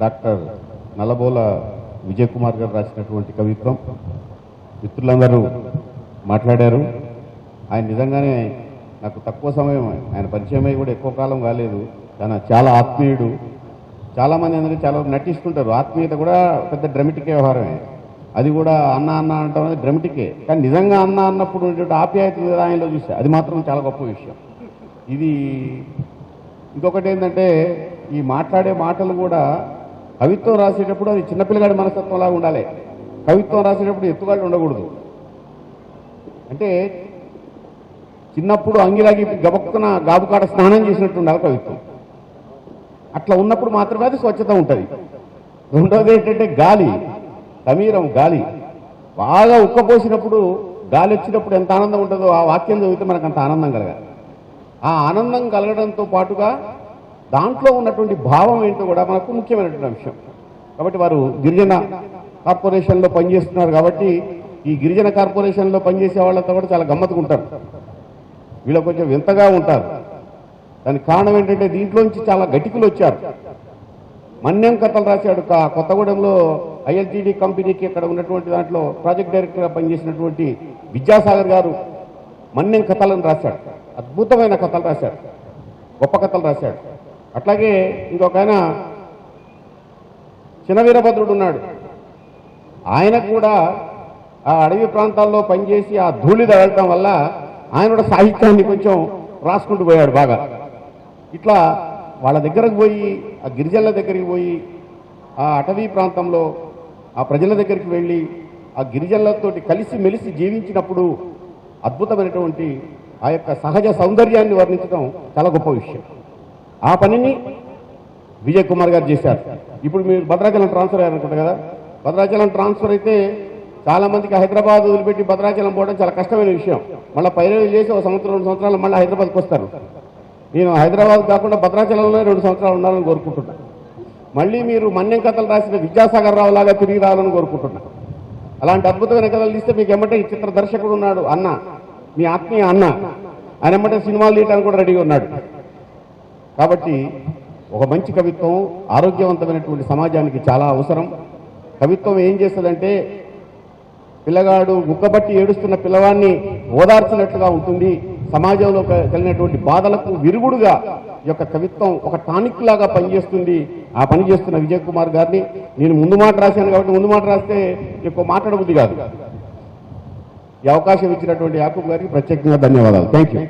Doctor నల్లబోల Vijay Kumar గారు రాసినటువంటి కవిత్వం. మిత్రులందరూ మాట్లాడారు. ఆయన నిజంగానే నాకు తక్కువ సమయం ఆయన పరిచయం అయ్యి కూడా ఎక్కువ కాలం కాలేదు. కానీ చాలా ఆత్మీయుడు. చాలామంది అందరూ చాలా నటిస్తుంటారు. ఆత్మీయత కూడా పెద్ద డ్రమిటిక్ వ్యవహారమే. అది కూడా అన్న అన్న అంటాం అనేది డ్రమిటికే. కానీ నిజంగా అన్న అన్నప్పుడు ఉండేటువంటి ఆప్యాయత ఆయనలో చూస్తే అది మాత్రం చాలా గొప్ప విషయం. ఇది ఇంకొకటి ఏంటంటే ఈ మాట్లాడే మాటలు కూడా కవిత్వం రాసేటప్పుడు అది చిన్నపిల్లగాడి మనస్తత్వంలాగా ఉండాలి. కవిత్వం రాసేటప్పుడు ఎత్తుగాళ్ళు ఉండకూడదు. అంటే చిన్నప్పుడు అంగిలాగి గబక్కున గాబుకాడ స్నానం చేసినట్టు ఉండాలి కవిత్వం. అట్లా ఉన్నప్పుడు మాత్రమే అది స్వచ్ఛత ఉంటుంది. రెండవది ఏంటంటే గాలి సమీరం గాలి. బాగా ఉక్కపోసినప్పుడు గాలి వచ్చినప్పుడు ఎంత ఆనందం ఉంటుందో ఆ వాక్యం చదివితే మనకు అంత ఆనందం కలగాలి. ఆ ఆనందం కలగడంతో పాటుగా దాంట్లో ఉన్నటువంటి భావం ఏంటో కూడా మనకు ముఖ్యమైనటువంటి అంశం. కాబట్టి వారు గిరిజన కార్పొరేషన్లో పనిచేస్తున్నారు కాబట్టి ఈ గిరిజన కార్పొరేషన్లో పనిచేసే వాళ్ళతో కూడా చాలా గమ్మత్తుగా ఉంటారు. వీళ్ళు కొంచెం వింతగా ఉంటారు. దానికి కారణం ఏంటంటే దీంట్లోంచి చాలా గటికులు వచ్చారు. మన్యం కథలు రాశాడు కొత్తగూడెంలో ఐఎల్టీడీ కంపెనీకి ఇక్కడ ఉన్నటువంటి దాంట్లో ప్రాజెక్ట్ డైరెక్టర్గా పనిచేసినటువంటి విద్యాసాగర్ గారు మన్యం కథలను రాశాడు. అద్భుతమైన కథలు రాశాడు. గొప్ప కథలు రాశాడు. అట్లాగే ఇంకొక ఆయన చిన్న వీరభద్రుడు ఉన్నాడు. ఆయన కూడా ఆ అడవి ప్రాంతాల్లో పనిచేసి ఆ ధూళి తగలటం వల్ల ఆయన కూడా సాహిత్యాన్ని కొంచెం రాసుకుంటూ పోయాడు బాగా. ఇట్లా వాళ్ళ దగ్గరకు పోయి ఆ గిరిజనుల దగ్గరికి పోయి ఆ అటవీ ప్రాంతంలో ఆ ప్రజల దగ్గరికి వెళ్ళి ఆ గిరిజనులతోటి కలిసి మెలిసి జీవించినప్పుడు అద్భుతమైనటువంటి ఆ యొక్క సహజ సౌందర్యాన్ని వర్ణించడం చాలా గొప్ప విషయం. ఆ పనిని విజయ్ కుమార్ గారు చేశారు. ఇప్పుడు మీరు భద్రాచలం ట్రాన్స్ఫర్ అయ్యారనుకుంటారు కదా? భద్రాచలం ట్రాన్స్ఫర్ అయితే చాలా మందికి హైదరాబాద్ వదిలిపెట్టి భద్రాచలం పోవడం చాలా కష్టమైన విషయం. మళ్ళీ పైరవి చేసి ఒక సంవత్సరం రెండు సంవత్సరాలు మళ్ళీ హైదరాబాద్కి వస్తారు. నేను హైదరాబాద్ కాకుండా భద్రాచలంలో రెండు సంవత్సరాలు ఉండాలని కోరుకుంటున్నా. మళ్ళీ మీరు మన్యం కథలు రాసిన విద్యాసాగర్ రావు లాగా తిరిగి రావాలని కోరుకుంటున్నా. అలాంటి అద్భుతమైన కథలు తీస్తే మీకు ఎమ్మటే ఈ చిత్ర దర్శకుడు ఉన్నాడు అన్న మీ ఆత్మీయ అన్న ఆయన ఎమ్మటే సినిమాలు తీయడానికి కూడా రెడీగా ఉన్నాడు. కాబట్టి ఒక మంచి కవిత్వం ఆరోగ్యవంతమైనటువంటి సమాజానికి చాలా అవసరం. కవిత్వం ఏం చేస్తుందంటే పిల్లగాడు గుక్కబట్టి ఏడుస్తున్న పిల్లవాడిని ఓదార్చినట్లుగా ఉంటుంది. సమాజంలో కలిగినటువంటి బాధలకు విరుగుడుగా ఈ యొక్క కవిత్వం ఒక టానిక్ లాగా పనిచేస్తుంది. ఆ పని చేస్తున్న విజయ్ కుమార్ గారిని నేను ముందు మాట రాశాను కాబట్టి ముందు మాట రాస్తే ఎక్కువ మాట్లాడబుద్ధి కాదు. ఈ అవకాశం ఇచ్చినటువంటి యాకూబ్ గారికి ప్రత్యేకంగా ధన్యవాదాలు. Thank you